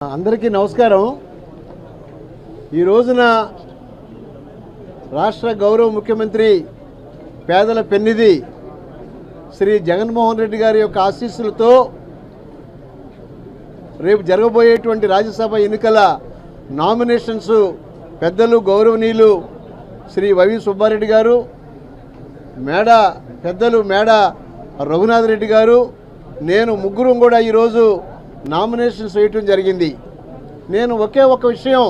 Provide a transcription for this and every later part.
అందరికీ నమస్కారం. ఈ రోజున రాష్ట్ర గౌరవ ముఖ్యమంత్రి పేదల పెన్నిధి శ్రీ జగన్మోహన్ రెడ్డి గారి యొక్క ఆశీస్సులతో రేపు జరగబోయేటువంటి రాజ్యసభ ఎన్నికల నామినేషన్స్ పెద్దలు గౌరవనీయులు శ్రీ వైవి సుబ్బారెడ్డి గారు మేడ పెద్దలు మేడ రఘునాథ్ రెడ్డి గారు నేను ముగ్గురం కూడా ఈరోజు నామినేషన్స్ వేయటం జరిగింది. నేను ఒకే ఒక విషయం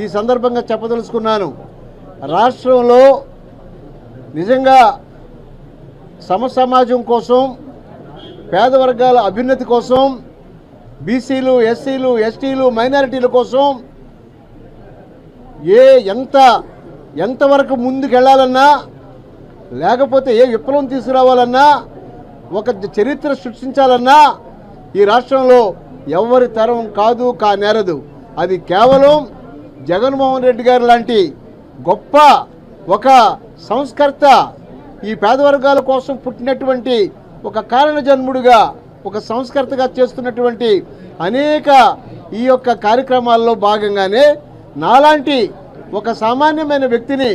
ఈ సందర్భంగా చెప్పదలుచుకున్నాను. రాష్ట్రంలో నిజంగా సమ సమాజం కోసం పేద వర్గాల అభ్యున్నతి కోసం బీసీలు ఎస్సీలు ఎస్టీలు మైనారిటీల కోసం ఏ ఎంత ఎంతవరకు ముందుకెళ్ళాలన్నా లేకపోతే ఏ విప్లవం తీసుకురావాలన్నా ఒక చరిత్ర సృష్టించాలన్నా ఈ రాష్ట్రంలో ఎవరి తరం కాదు కా నేరదు. అది కేవలం జగన్మోహన్ రెడ్డి గారు లాంటి గొప్ప ఒక సంస్కర్త ఈ పేద వర్గాల కోసం పుట్టినటువంటి ఒక కారణ జన్ముడుగా ఒక సంస్కర్తగా చేస్తున్నటువంటి అనేక ఈ యొక్క కార్యక్రమాల్లో భాగంగానే నాలాంటి ఒక సామాన్యమైన వ్యక్తిని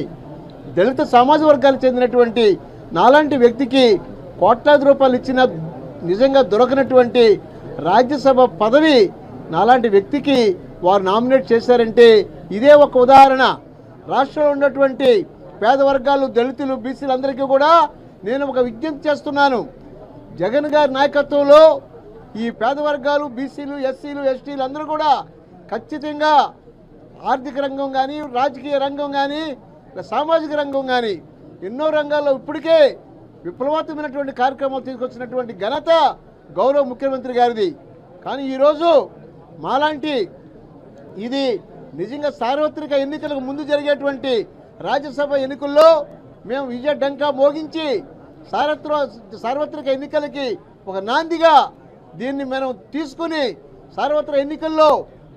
దళిత సమాజ వర్గానికి చెందినటువంటి నాలాంటి వ్యక్తికి కోట్లాది రూపాయలు ఇచ్చిన నిజంగా దొరకనటువంటి రాజ్యసభ పదవి నాలాంటి వ్యక్తికి వారు నామినేట్ చేశారంటే ఇదే ఒక ఉదాహరణ. రాష్ట్రంలో ఉన్నటువంటి పేద వర్గాలు దళితులు బీసీలు అందరికీ కూడా నేను ఒక విజ్ఞప్తి చేస్తున్నాను. జగన్ గారి నాయకత్వంలో ఈ పేద వర్గాలు బీసీలు ఎస్సీలు ఎస్టీలు అందరూ కూడా ఖచ్చితంగా ఆర్థిక రంగం కానీ రాజకీయ రంగం కానీ సామాజిక రంగం కానీ ఎన్నో రంగాల్లో ఇప్పటికే విప్లవాత్మకమైనటువంటి కార్యక్రమాలు తీసుకొచ్చినటువంటి ఘనత గౌరవ ముఖ్యమంత్రి గారిది. కానీ ఈరోజు మాలాంటి ఇది నిజంగా సార్వత్రిక ఎన్నికలకు ముందు జరిగేటువంటి రాజ్యసభ ఎన్నికల్లో మేము విజయ డంకా మోగించి సార్వత్ర సార్వత్రిక ఎన్నికలకి ఒక నాందిగా దీన్ని మనం తీసుకుని సార్వత్రిక ఎన్నికల్లో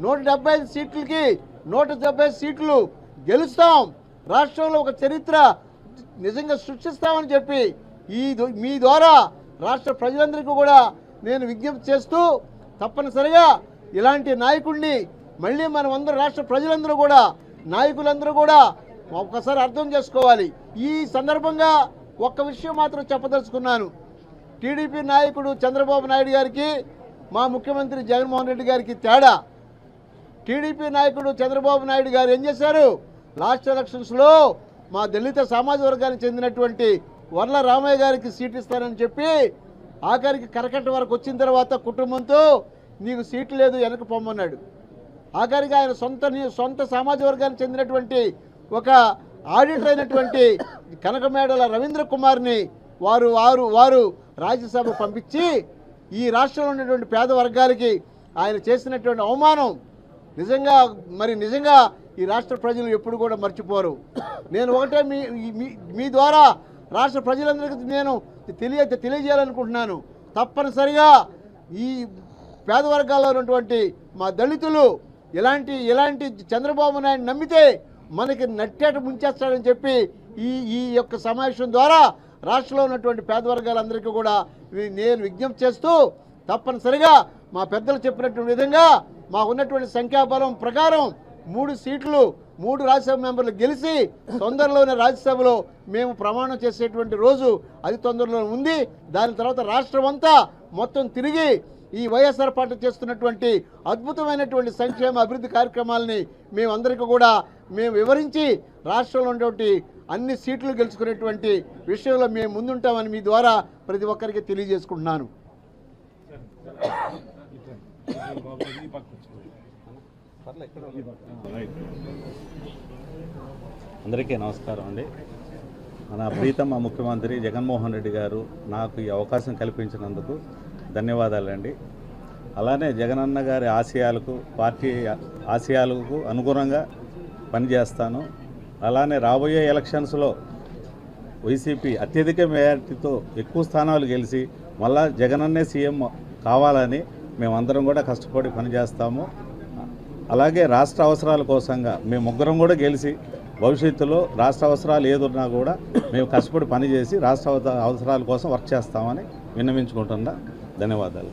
నూట డెబ్బై ఐదు సీట్లకి నూట డెబ్బై ఐదు సీట్లు గెలుస్తాం. రాష్ట్రంలో ఒక చరిత్ర నిజంగా సృష్టిస్తామని చెప్పి ఈ మీ ద్వారా రాష్ట్ర ప్రజలందరికీ కూడా నేను విజ్ఞప్తి చేస్తూ తప్పనిసరిగా ఇలాంటి నాయకుడిని మళ్ళీ మనం అందరూ రాష్ట్ర ప్రజలందరూ కూడా నాయకులందరూ కూడా ఒక్కసారి అర్థం చేసుకోవాలి. ఈ సందర్భంగా ఒక్క విషయం మాత్రం చెప్పదలుచుకున్నాను. టీడీపీ నాయకుడు చంద్రబాబు నాయుడు గారికి మా ముఖ్యమంత్రి జగన్మోహన్ రెడ్డి గారికి తేడా. టీడీపీ నాయకుడు చంద్రబాబు నాయుడు గారు ఏం చేశారు? లాస్ట్ ఎలక్షన్స్లో మా దళిత సామాజిక వర్గానికి చెందినటువంటి వర్ల రామయ్య గారికి సీట్ ఇస్తానని చెప్పి ఆఖరికి కరకట్ట వరకు వచ్చిన తర్వాత కుటుంబంతో నీకు సీటు లేదు వెనక పొమ్మన్నాడు. ఆఖరికి ఆయన సొంత సొంత సామాజిక వర్గానికి చెందినటువంటి ఒక ఆడిటర్ అయినటువంటి కనకమేడల రవీంద్ర కుమార్ని వారు వారు వారు రాజ్యసభ పంపించి ఈ రాష్ట్రంలో ఉన్నటువంటి పేద వర్గాలకి ఆయన చేసినటువంటి అవమానం నిజంగా మరి నిజంగా ఈ రాష్ట్ర ప్రజలు ఎప్పుడు కూడా మర్చిపోరు. నేను ఒకటే మీ మీ మీ ద్వారా రాష్ట్ర ప్రజలందరికీ నేను తెలియ తెలియజేయాలనుకుంటున్నాను. తప్పనిసరిగా ఈ పేద వర్గాల్లో ఉన్నటువంటి మా దళితులు ఇలాంటి ఇలాంటి చంద్రబాబు నాయుడు నమ్మితే మనకి నట్టేట ముంచేస్తాడని చెప్పి ఈ ఈ యొక్క సమావేశం ద్వారా రాష్ట్రంలో ఉన్నటువంటి పేద వర్గాలందరికీ కూడా నేను విజ్ఞప్తి చేస్తూ తప్పనిసరిగా మా పెద్దలు చెప్పినటువంటి విధంగా మాకున్నటువంటి సంఖ్యాబలం ప్రకారం మూడు సీట్లు మూడు రాజ్యసభ మెంబర్లు గెలిచి తొందరలోనే రాజ్యసభలో మేము ప్రమాణం చేసేటువంటి రోజు అది తొందరలో ఉంది దాని తర్వాత రాష్ట్రం అంతా మొత్తం తిరిగి ఈ వైఎస్ఆర్ పార్టీ చేస్తున్నటువంటి అద్భుతమైనటువంటి సంక్షేమ అభివృద్ధి కార్యక్రమాలని మేమందరికీ కూడా మేము వివరించి రాష్ట్రంలో ఉన్నటువంటి అన్ని సీట్లు గెలుచుకునేటువంటి విషయంలో మేము ముందుంటామని మీ ద్వారా ప్రతి ఒక్కరికి తెలియజేసుకుంటున్నాను అందరికీ నమస్కారం అండి. మన ప్రీతమ ముఖ్యమంత్రి జగన్మోహన్ రెడ్డి గారు నాకు ఈ అవకాశం కల్పించినందుకు ధన్యవాదాలండి. అలానే జగనన్న గారి ఆశయాలకు పార్టీ ఆశయాలకు అనుగుణంగా పనిచేస్తాను. అలానే రాబోయే ఎలక్షన్స్లో వైసీపీ అత్యధిక మెజార్టీతో ఎక్కువ స్థానాలు గెలిచి మళ్ళా జగనన్నే సీఎం కావాలని మేమందరం కూడా కష్టపడి పనిచేస్తాము. అలాగే రాష్ట్ర అవసరాల కోసంగా మేము ముగ్గురం కూడా గెలిచి భవిష్యత్తులో రాష్ట్ర అవసరాలు ఏదున్నా కూడా మేము కష్టపడి పనిచేసి రాష్ట్ర అవసరాల కోసం వర్క్ చేస్తామని విన్నవించుకుంటున్నా. ధన్యవాదాలు.